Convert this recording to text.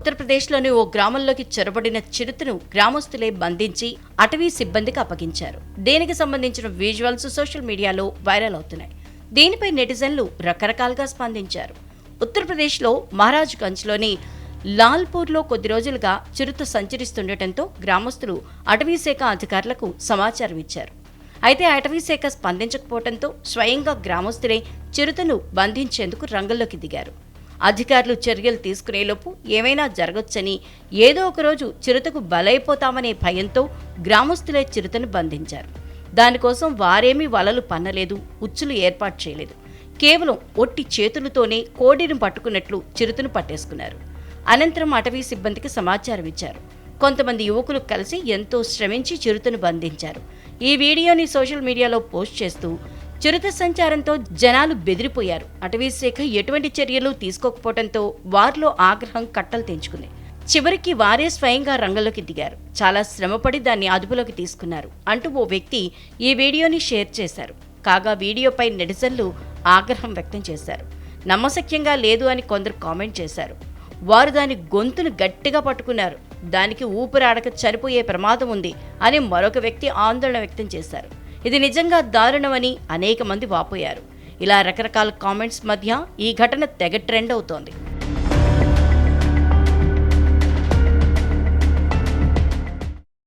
ఉత్తరప్రదేశ్లోని ఓ గ్రామంలోకి చొరబడిన చిరుతను గ్రామస్తులే బంధించి అటవీ సిబ్బందికి అప్పగించారు. దీనికి సంబంధించిన విజువల్స్ సోషల్ మీడియాలో వైరల్ అవుతున్నాయి. దీనిపై నెటిజన్లు రకరకాలుగా స్పందించారు. ఉత్తరప్రదేశ్లో మహారాజ్గంజ్లోని లాల్పూర్లో కొద్ది రోజులుగా చిరుత సంచరిస్తుండటంతో గ్రామస్తులు అటవీ శాఖ అధికారులకు సమాచారం ఇచ్చారు. అయితే అటవీ శాఖ స్పందించకపోవడంతో స్వయంగా గ్రామస్తులే చిరుతను బంధించేందుకు రంగంలోకి దిగారు. అధికారులు చర్యలు తీసుకునేలోపు ఏమైనా జరగొచ్చని ఏదో ఒకరోజు చిరుతకు బలైపోతామనే భయంతో గ్రామస్తులే చిరుతను బంధించారు. దానికోసం వారేమీ వలలు పన్నలేదు ఉచ్చులు ఏర్పాటు చేయలేదు. కేవలం ఒట్టి చేతులతోనే కోడిని పట్టుకున్నట్లు చిరుతను పట్టేసుకున్నారు. అనంతరం అటవీ సిబ్బందికి సమాచారం ఇచ్చారు. కొంతమంది యువకులు కలిసి ఎంతో శ్రమించి చిరుతను బంధించారు. ఈ వీడియోని సోషల్ మీడియాలో పోస్ట్ చేస్తూ చిరుత సంచారంతో జనాలు బెదిరిపోయారు. అటవీశాఖ ఎటువంటి చర్యలు తీసుకోకపోవడంతో వారిలో ఆగ్రహం కట్టలు తెంచుకుంది. చివరికి వారే స్వయంగా రంగంలోకి దిగారు. చాలా శ్రమపడి దాన్ని అదుపులోకి తీసుకున్నారు. అంటూ ఓ వ్యక్తి ఈ వీడియోని షేర్ చేశారు. కాగా వీడియోపై నెటిజన్లు ఆగ్రహం వ్యక్తం చేశారు. నమ్మశక్యంగా లేదు అని కొందరు కామెంట్ చేశారు. వారు దాని గొంతును గట్టిగా పట్టుకున్నారు. దానికి ఊపిరాడక చనిపోయే ప్రమాదం ఉంది అని మరొక వ్యక్తి ఆందోళన వ్యక్తం చేశారు. ఇది నిజంగా దారుణమని అనేక మంది వాపోయారు. ఇలా రకరకాల కామెంట్స్ మధ్య ఈ ఘటన తెగ ట్రెండ్ అవుతోంది.